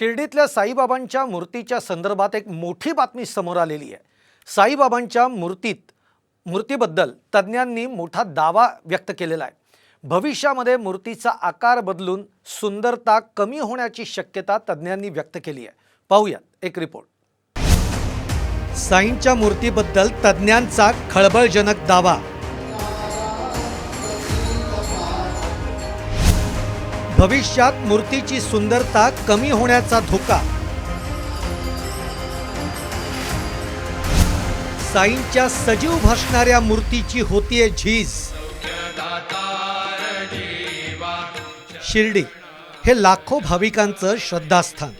शिर्डीतल्या साईबाबांच्या मूर्तीच्या संदर्भात एक मोठी बातमी समोर आलेली आहे. साईबाबांच्या मूर्तीत मूर्तीबद्दल तज्ज्ञांनी मोठा दावा व्यक्त केलेला आहे. भविष्यामध्ये मूर्तीचा आकार बदलून सुंदरता कमी होण्याची शक्यता तज्ज्ञांनी व्यक्त केली आहे. पाहूयात एक रिपोर्ट. साईंच्या मूर्तीबद्दल तज्ज्ञांचा खळबळजनक दावा भविष्यात मूर्तीची सुंदरता कमी होण्याचा धोका. साईंच्या सजीव भासणाऱ्या मूर्तीची होतीये झीज. शिर्डी हे लाखो भाविकांचं श्रद्धास्थान.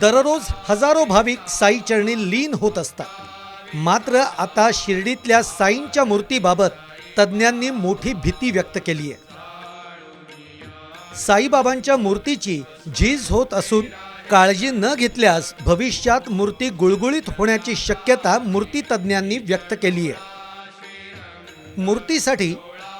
दररोज हजारो भाविक साईचरणी लीन होत असतात. मात्र आता शिर्डीतल्या साईंच्या मूर्तीबाबत तज्ज्ञांनी मोठी भीती व्यक्त केली आहे साईबाबांच्या मूर्तीची झीज होत असून काळजी न घेतल्यास भविष्यात मूर्ती गुळगुळीत होण्याची शक्यता मूर्तीतज्ज्ञांनी व्यक्त केली आहे मूर्तीसाठी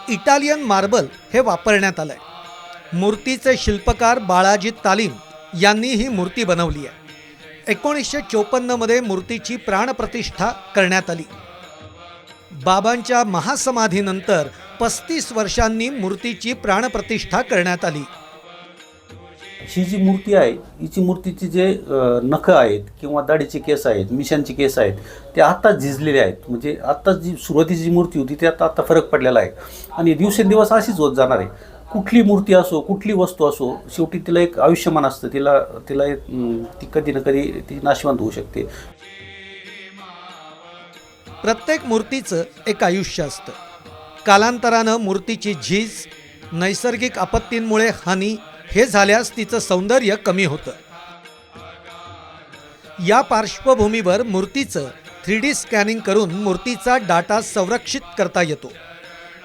इटालियन मार्बल हे वापरण्यात आलं आहे मूर्तीचे शिल्पकार बाळाजी तालीम यांनी ही मूर्ती बनवली आहे एकोणीसशे चोपन्नमध्ये मूर्तीची प्राणप्रतिष्ठा करण्यात आली. बाबांच्या महासमाधीनंतर पस्तीस वर्षांनी मूर्तीची प्राणप्रतिष्ठा करण्यात आली. ही जी मूर्ती आहे हिची मूर्तीची जे नखं आहेत किंवा दाढीचे केस आहेत मिशांचे केस आहेत ते आत्ताच झिजलेले आहेत. म्हणजे आत्ताच जी सुरुवातीची जी मूर्ती होती ते आता आता फरक पडलेला आहे. आणि दिवसेंदिवस अशीच होत जाणार आहे. कुठली मूर्ती असो कुठली वस्तू असो शेवटी तिला एक आयुष्यमान असतं. तिला तिला ती कधी ना कधी ती नाशवंत होऊ शकते. प्रत्येक मूर्तीचं एक आयुष्य असतं. कालांतरानं मूर्तीची झीज नैसर्गिक आपत्तींमुळे हानी हे झाल्यास तिचं सौंदर्य कमी होतं. या पार्श्वभूमीवर मूर्तीचं थ्री डी स्कॅनिंग करून मूर्तीचा डाटा संरक्षित करता येतो.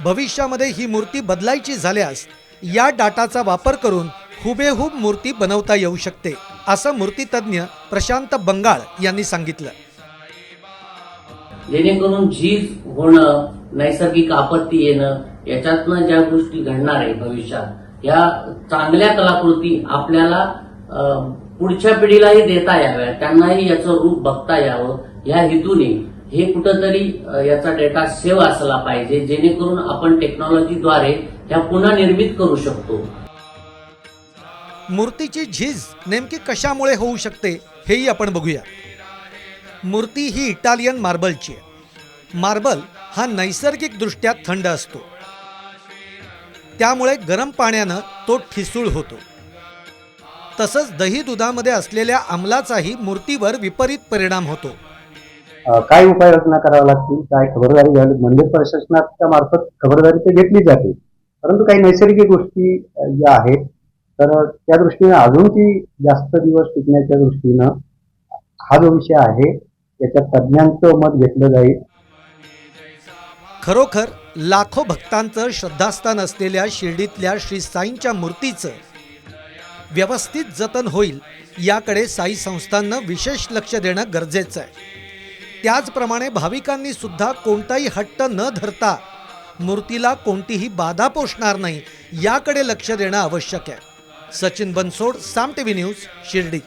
भविष्यामध्ये ही मूर्ती बदलायची झाल्यास या डाटाचा वापर करून हुबेहूब मूर्ती बनवता येऊ शकते असं मूर्तीतज्ञ प्रशांत बंगाळ यांनी सांगितलं. जेणेकरून झीज होणं नैसर्गिक आपत्ती येणं याच्यातनं ज्या गोष्टी घडणार आहे भविष्यात या चांगल्या कलाकृती आपल्याला पुढच्या पिढीलाही देता याव्या त्यांनाही याचं रूप बघता यावं या हेतूने हे कुठंतरी याचा डेटा सेव्ह असला पाहिजे जेणेकरून आपण टेक्नॉलॉजीद्वारे ह्या पुन्हा निर्मित करू शकतो. मूर्तीची झीज नेमकी कशामुळे होऊ शकते हेही आपण बघूया. मूर्ती ही इटालियन मार्बलची आहे. मार्बल हा नैसर्गिकदृष्ट्या थंड असतो. त्यामुळे गरम पाण्यानं तो ठिसूळ होतो. तसंच दही दुधामध्ये असलेल्या आम्लाचाही मूर्तीवर विपरीत परिणाम होतो. काय उपाययोजना कराव्या लागतील? काय खबरदारी घ्यावी? मंदिर प्रशासनाच्या मार्फत खबरदारी तर घेतली जाते. परंतु काही नैसर्गिक गोष्टी ज्या आहेत तर त्या दृष्टीने अजून ती जास्त दिवस टिकण्याच्या दृष्टीनं हा जो विषय आहे त्याच्यात तज्ज्ञांचं मत घेतलं जाईल. खरोखर लाखो भक्तांचं श्रद्धास्थान असलेल्या शिर्डीतल्या श्री साईंच्या मूर्तीचं व्यवस्थित जतन होईल याकडे साई संस्थांना विशेष लक्ष देणं गरजेचं आहे. त्याचप्रमाणे भाविकांनी सुद्धा कोणताही हट्ट न धरता मूर्तीला कोणतीही बाधा पोषणार नाही याकडे लक्ष देणं आवश्यक आहे. Sachin Bansod Saam T V news Shirdi.